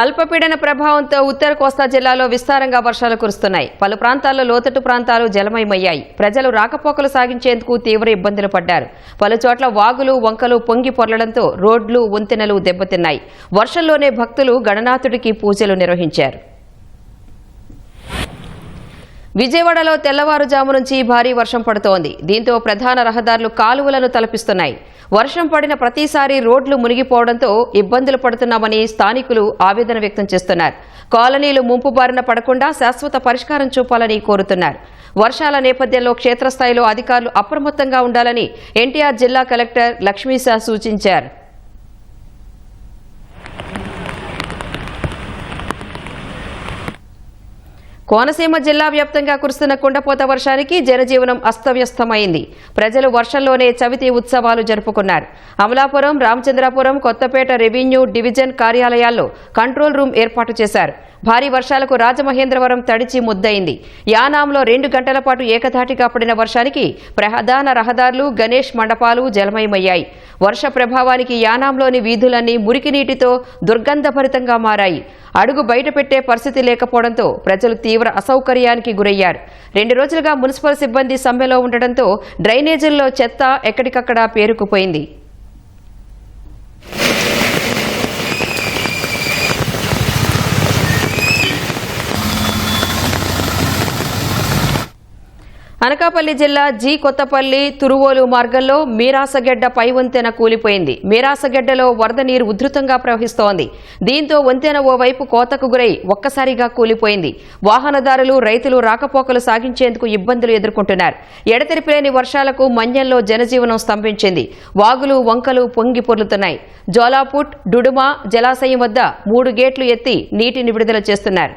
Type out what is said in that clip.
అల్పపీడన ప్రభావంతో ఉత్తర కోస్తా జిల్లాలో విస్తారంగా వర్షాలు కురుస్తున్నాయి. పలు ప్రాంతాల్లో లోతట్టు ప్రాంతాలు జలమయమయ్యాయి. ప్రజలు రాకపోకలు సాగించేందుకు తీవ్ర ఇబ్బందులు పడ్డారు. పలు చోట్ల వాగులు వంకలు పొంగి పొరలడంతో రోడ్లు వంతెనలు దెబ్బతిన్నాయి. వర్షంలోనే భక్తులు గణనాథుడికి పూజలు నిర్వహించారు. విజయవాడలో తెల్లవారుజాము నుంచి భారీ వర్షం పడుతోంది. దీంతో ప్రధాన రహదారులు కాలువలను తలపిస్తున్నాయి. వర్షం పడిన ప్రతిసారి రోడ్లు మునిగిపోవడంతో ఇబ్బందులు పడుతున్నామని స్థానికులు ఆవేదన వ్యక్తం చేస్తున్నారు. కాలనీలు ముంపు బారిన పడకుండా శాశ్వత పరిష్కారం చూపాలని కోరుతున్నారు. వర్షాల నేపథ్యంలో క్షేత్రస్థాయిలో అధికారులు అప్రమత్తంగా ఉండాలని ఎన్టీఆర్ జిల్లా కలెక్టర్ లక్ష్మీశా సూచించారు. కోనసీమ జిల్లా వ్యాప్తంగా కురుస్తున్న కుండపోత వర్షానికి జనజీవనం అస్తవ్యస్తమైంది. ప్రజలు వర్షంలోనే చవితి ఉత్సవాలు జరుపుకున్నారు. అమలాపురం రామచంద్రాపురం కొత్తపేట రెవెన్యూ డివిజన్ కార్యాలయాల్లో కంట్రోల్ రూమ్ ఏర్పాటు చేశారు. భారీ వర్షాలకు రాజమహేంద్రవరం తడిచి ముద్దయింది. యానాంలో రెండు గంటల పాటు ఏకధాటిగా పడిన వర్షానికి ప్రధాన రహదారులు గణేష్ మండపాలు జలమయమయ్యాయి. వర్ష ప్రభావానికి యానాంలోని వీధులన్నీ మురికి నీటితో దుర్గంధభరితంగా మారాయి. అడుగు బయటపెట్టే పరిస్థితి లేకపోవడంతో ప్రజలు తీవ్ర అసౌకర్యానికి గురయ్యారు. రెండు రోజులుగా మున్సిపల్ సిబ్బంది సమ్మెలో ఉండడంతో డ్రైనేజీల్లో చెత్త ఎక్కడికక్కడ పేరుకుపోయింది. అనకాపల్లి జిల్లా జీ కొత్తపల్లి తురువోలు మార్గంలో మీరాసగెడ్డ పై వంతెన కూలిపోయింది. మీరాసగెడ్డలో వరద నీరు ఉధృతంగా ప్రవహిస్తోంది. దీంతో వంతెన ఓవైపు కోతకు గురై ఒక్కసారిగా కూలిపోయింది. వాహనదారులు రైతులు రాకపోకలు సాగించేందుకు ఇబ్బందులు ఎదుర్కొంటున్నారు. ఎడతెరిపిలేని వర్షాలకు మన్యంలో జనజీవనం స్తంభించింది. వాగులు వంకలు పొంగి పొర్లుతున్నాయి. జోలాపుట్ డుడుమా జలాశయం వద్ద మూడు గేట్లు ఎత్తి నీటిని విడుదల చేస్తున్నారు.